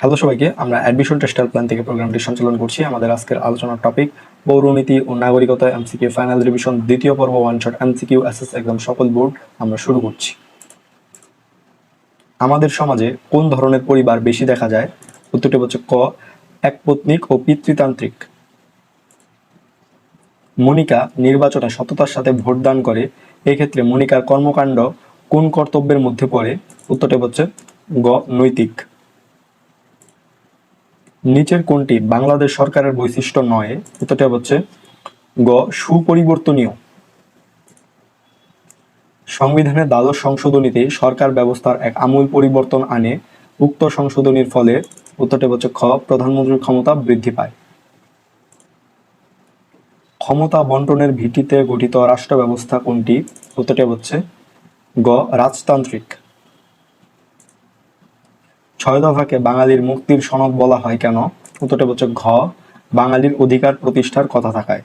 Hello সবাইকে, আমরা admission tester plan থেকে প্রোগ্রামটি সঞ্চালন করছি। আমাদের আজকের আলোচনার টপিক পৌরনীতি ও নাগরিকতা এমসিকিউ ফাইনাল রিভিশন দ্বিতীয় পর্ব one shot MCQ SS exam সকল বোর্ড আমরা শুরু করছি। আমাদের সমাজে কোন ধরনের পরিবার বেশি দেখা যায়? উত্তরটি হচ্ছে ক একপত্নিক ও পিতৃতান্ত্রিক। মনিকা নির্বাচনে সততার সাথে ভোটদান করে, এক্ষেত্রে মনিকার কর্মকাণ্ড কোন কর্তব্যের মধ্যে পড়ে? উত্তরটি হচ্ছে গ, নৈতিক। নিচের কোনটি? বাংলাদেশ সরকারের বৈশিষ্ট্য নয়। উত্তরটা হচ্ছে গ, সুপরিবর্তনীয়। সংবিধানের দ্বাদশ সংশোধনীতে সরকার ব্যবস্থার এক আমূল পরিবর্তন আনে, উক্ত সংশোধনীর ফলে উত্তরটা হচ্ছে খ, প্রধানমন্ত্রীর ক্ষমতা বৃদ্ধি পায়। ক্ষমতা বন্টনের ভিত্তিতে গঠিত রাষ্ট্র ব্যবস্থা কোনটি? উত্তরটা হচ্ছে গ, রাজতান্ত্রিক। ছয় দফাকে বাঙালির মুক্তির সনদ বলা হয় কেন? উত্তরটা হচ্ছে ঘ, বাঙালির অধিকার প্রতিষ্ঠার কথা থাকায়।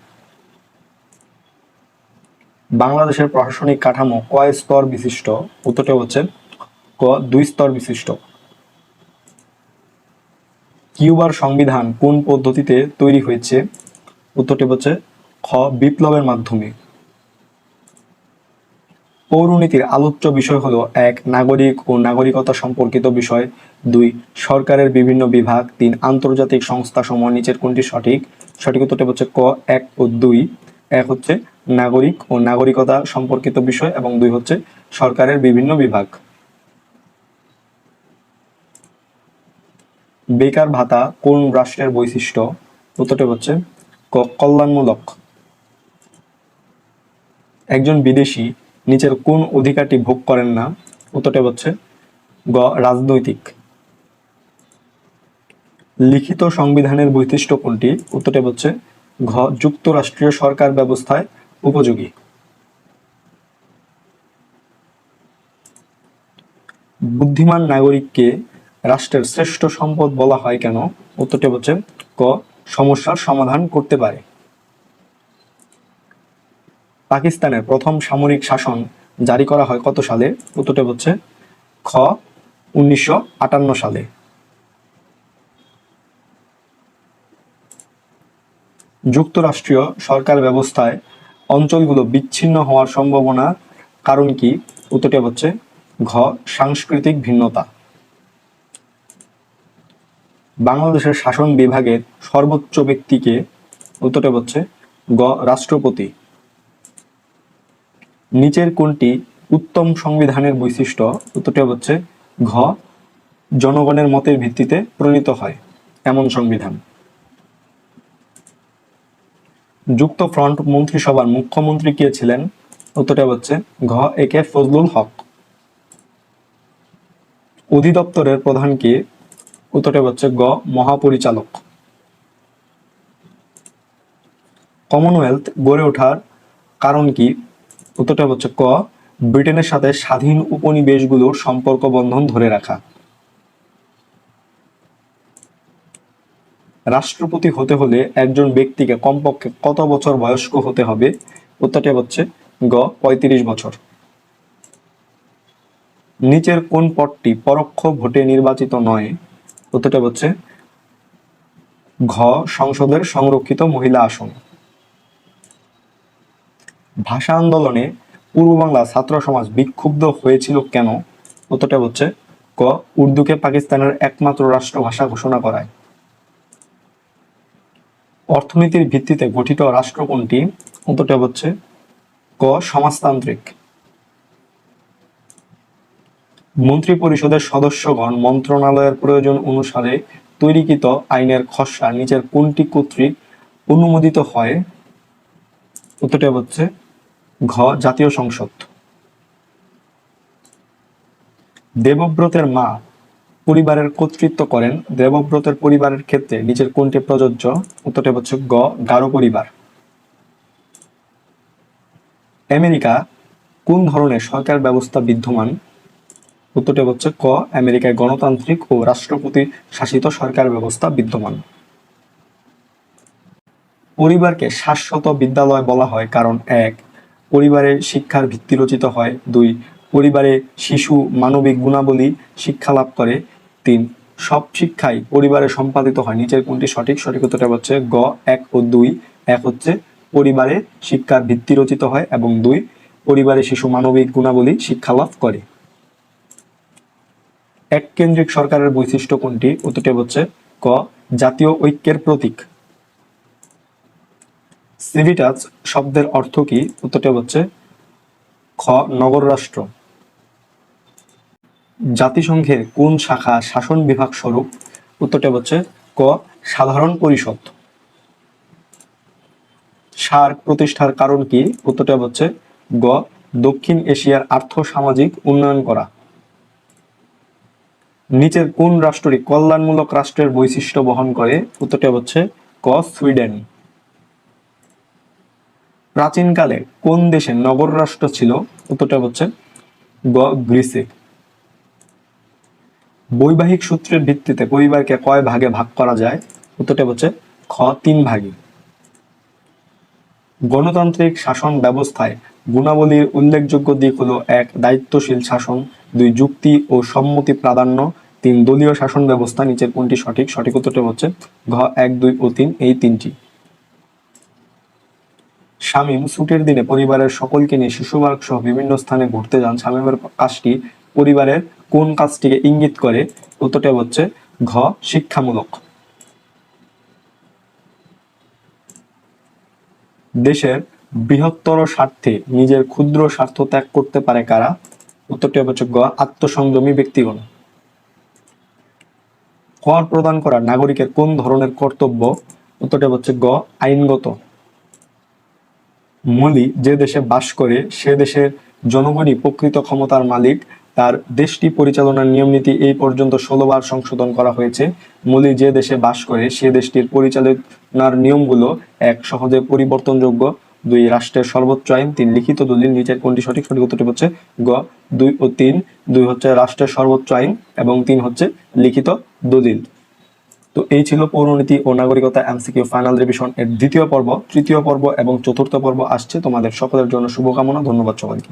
বাংলাদেশের প্রশাসনিক কাঠামো কয় স্তর বিশিষ্ট? উত্তরটা হচ্ছে ক, দুই স্তর বিশিষ্ট। কিউবার সংবিধান কোন পদ্ধতিতে তৈরি হয়েছে? উত্তরটি হচ্ছে খ, বিপ্লবের মাধ্যমে। পৌরনীতির আলোচ্য বিষয় হলো এক, নাগরিক ও নাগরিকতা সম্পর্কিত বিষয়। দুই, সরকারের বিভিন্ন বিভাগ। তিন, আন্তর্জাতিক সংস্থা সমূহ নিচের কোনটি সঠিক? সঠিক উত্তরটি হচ্ছে ক, এক ও দুই। এক হচ্ছে নাগরিক ও নাগরিকতা সম্পর্কিত বিষয় এবং দুই হচ্ছে সরকারের বিভিন্ন বিভাগ। বেকার ভাতা কোন রাষ্ট্রের বৈশিষ্ট্য? উত্তরটি হচ্ছে ক, কল্যাণমূলক। একজন বিদেশি নিচের কোন অধিকারটি ভোগ করেন না, উত্তরটা হচ্ছে গ, রাজনৈতিক। লিখিত সংবিধানের বৈশিষ্ট্য কোনটি, উত্তরটা হচ্ছে ঘ, যুক্তরাষ্ট্রীয় সরকার ব্যবস্থায় উপযোগী। বুদ্ধিমান নাগরিককে রাষ্ট্রের শ্রেষ্ঠ সম্পদ বলা হয় কেন, উত্তরটি হচ্ছে ক, সমস্যার সমাধান করতে পারে। পাকিস্তানের প্রথম সামরিক শাসন জারি করা হয় কত সালে? উত্তরটা হচ্ছে খ, উনিশশো আটান্ন সালে। যুক্তরাষ্ট্রীয় সরকার ব্যবস্থায় অঞ্চলগুলো বিচ্ছিন্ন হওয়ার সম্ভাবনা কারণ কি? উত্তরটা হচ্ছে ঘ, সাংস্কৃতিক ভিন্নতা। বাংলাদেশের শাসন বিভাগের সর্বোচ্চ ব্যক্তিকে উত্তরটা হচ্ছে গ, রাষ্ট্রপতি। নিচের কোনটি উত্তম সংবিধানের বৈশিষ্ট্য, উত্তরটি হচ্ছে ঘ, জনগণের মতের ভিত্তিতে প্রণীত হয় এমন সংবিধান। যুক্ত ফ্রন্ট মন্ত্রিসভার মুখ্যমন্ত্রী কে ছিলেন? উত্তরটা হচ্ছে ঘ, এ কে ফজলুল হক। অধিদপ্তরের প্রধান কে? উত্তরটা হচ্ছে গ, মহাপরিচালক। কমনওয়েলথ গড়ে ওঠার কারণ কি? উত্তরটা হচ্ছে ক, ব্রিটেনের সাথে স্বাধীন উপনিবেশগুলোর সম্পর্ক বন্ধন ধরে রাখা। রাষ্ট্রপতি হতে হলে একজন ব্যক্তিকে কমপক্ষে কত বছর বয়স্ক হতে হবে? উত্তরটা হচ্ছে গ, পঁয়ত্রিশ বছর। নিচের কোন পদটি পরোক্ষ ভোটে নির্বাচিত নয়? উত্তরটা হচ্ছে ঘ, সংসদের সংরক্ষিত মহিলা আসন। ভাষা আন্দোলনে পূর্ব বাংলা ছাত্র সমাজ বিক্ষুব্ধ হয়েছিল কেন? উত্তরটা হচ্ছে, ক, উর্দুকে পাকিস্তানের একমাত্র রাষ্ট্রভাষা ঘোষণা করায়। অর্থনীতির ভিত্তিতে গঠিত রাষ্ট্র কোনটি? উত্তরটা হচ্ছে, ক, সমাজতান্ত্রিক। মন্ত্রী পরিষদের সদস্যগণ মন্ত্রণালয়ের প্রয়োজন অনুসারে তৈরিকৃত আইনের খসড়া, নিচের কোনটি কর্তৃক অনুমোদিত হয়? উত্তরটা হচ্ছে ঘ জাতীয় সংসদ। দেবব্রতের মা পরিবারের কর্তৃত্ব করেন। দেবব্রতের পরিবারের ক্ষেত্রে নিচের কোনটি প্রযোজ্য? উত্তরটা হচ্ছে গ, গারো পরিবার। আমেরিকা কোন ধরনের সরকার ব্যবস্থা বিদ্যমান? উত্তরটা হচ্ছে ক, আমেরিকায় গণতান্ত্রিক ও রাষ্ট্রপতি শাসিত সরকার ব্যবস্থা বিদ্যমান। পরিবারকে শাশ্বত বিদ্যালয় বলা হয় কারণ এক পরিবারের শিক্ষার ভিত্তি রচিত হয়। দুই, পরিবারে শিশু মানবিক গুণাবলী শিক্ষা লাভ করে। তিন, সব শিক্ষাই পরিবারে সম্পাদিত হয়। নিচের কোনটি সঠিক সঠিক উত্তরটা হচ্ছে গ, এক ও দুই। এক হচ্ছে পরিবারে শিক্ষার ভিত্তি রচিত হয় এবং দুই, পরিবারে শিশু মানবিক গুণাবলী শিক্ষা লাভ করে। এক কেন্দ্রিক সরকারের বৈশিষ্ট্য কোনটি? উত্তরটি হচ্ছে ক, জাতীয় ঐক্যের প্রতীক। সিভিটাস শব্দের অর্থ কি? উত্তরটি হচ্ছে খ, নগর রাষ্ট্র। জাতিসংঘের কোন শাখা শাসন বিভাগ স্বরূপ? উত্তরটি হচ্ছে ক, সাধারণ পরিষদ। সার্ক প্রতিষ্ঠার কারণ কি? উত্তরটি হচ্ছে গ, দক্ষিণ এশিয়ার আর্থ সামাজিক উন্নয়ন করা। নিচের কোন রাষ্ট্রটি কল্যাণমূলক রাষ্ট্রের বৈশিষ্ট্য বহন করে? উত্তরটি হচ্ছে ক, সুইডেন। প্রাচীনকালে কোন দেশে নগর রাষ্ট্র ছিল? উত্তরটা হচ্ছে গ্রিসে। বৈবাহিক সূত্রের ভিত্তিতে পরিবারকে কয় ভাগে ভাগ করা যায়? উত্তরটা হচ্ছে খ, তিন ভাগে। গণতান্ত্রিক শাসন ব্যবস্থায় গুণাবলীর উল্লেখযোগ্য দিক হলো এক, দায়িত্বশীল শাসন, দুই, যুক্তি ও সম্মতি প্রাধান্য, তিন, দলীয় শাসন ব্যবস্থা, নিচের কোনটি সঠিক? সঠিক উত্তরটা হচ্ছে ঘ, এক, দুই ও তিন, এই তিনটি। শামীম ছুটির দিনে পরিবারের সকলকে নিয়ে শিশুবার্গ সহ বিভিন্ন স্থানে ঘুরতে যান। শামীমের কাজটি পরিবারের কোন কাজটিকে ইঙ্গিত করে উত্তরটা হচ্ছে ঘ, শিক্ষামূলক। দেশের বৃহত্তর স্বার্থে নিজের ক্ষুদ্র স্বার্থ ত্যাগ করতে পারে কারা? উত্তরটি হচ্ছে গ আত্মসংযমী ব্যক্তিগণ। কর প্রদান করা নাগরিকের কোন ধরনের কর্তব্য? উত্তরটি হচ্ছে গ আইনগত। মলি যে দেশে বাস করে, সে দেশের জনগণই প্রকৃত ক্ষমতার মালিক। তার দেশটি পরিচালনার নিয়ম নীতি এই পর্যন্ত ষোলোবার সংশোধন করা হয়েছে। মলি যে দেশে বাস করে, সে দেশটির পরিচালনার নিয়মগুলো এক সহজে পরিবর্তনযোগ্য। দুই, রাষ্ট্রের সর্বোচ্চ আইন, তিন, লিখিত দলিল, নিচের কোনটি সঠিক সঠিক উত্তরটি হচ্ছে গ, দুই ও তিন। দুই হচ্ছে রাষ্ট্রের সর্বোচ্চ আইন এবং তিন হচ্ছে লিখিত দলিল। তো এই ছিল পৌরনীতি ও নাগরিকতা এমসিকিউ ফাইনাল রিভিশন এর দ্বিতীয় পর্ব, তৃতীয় পর্ব এবং চতুর্থ পর্ব আসছে। তোমাদের সকলের জন্য শুভকামনা। ধন্যবাদ সবাইকে।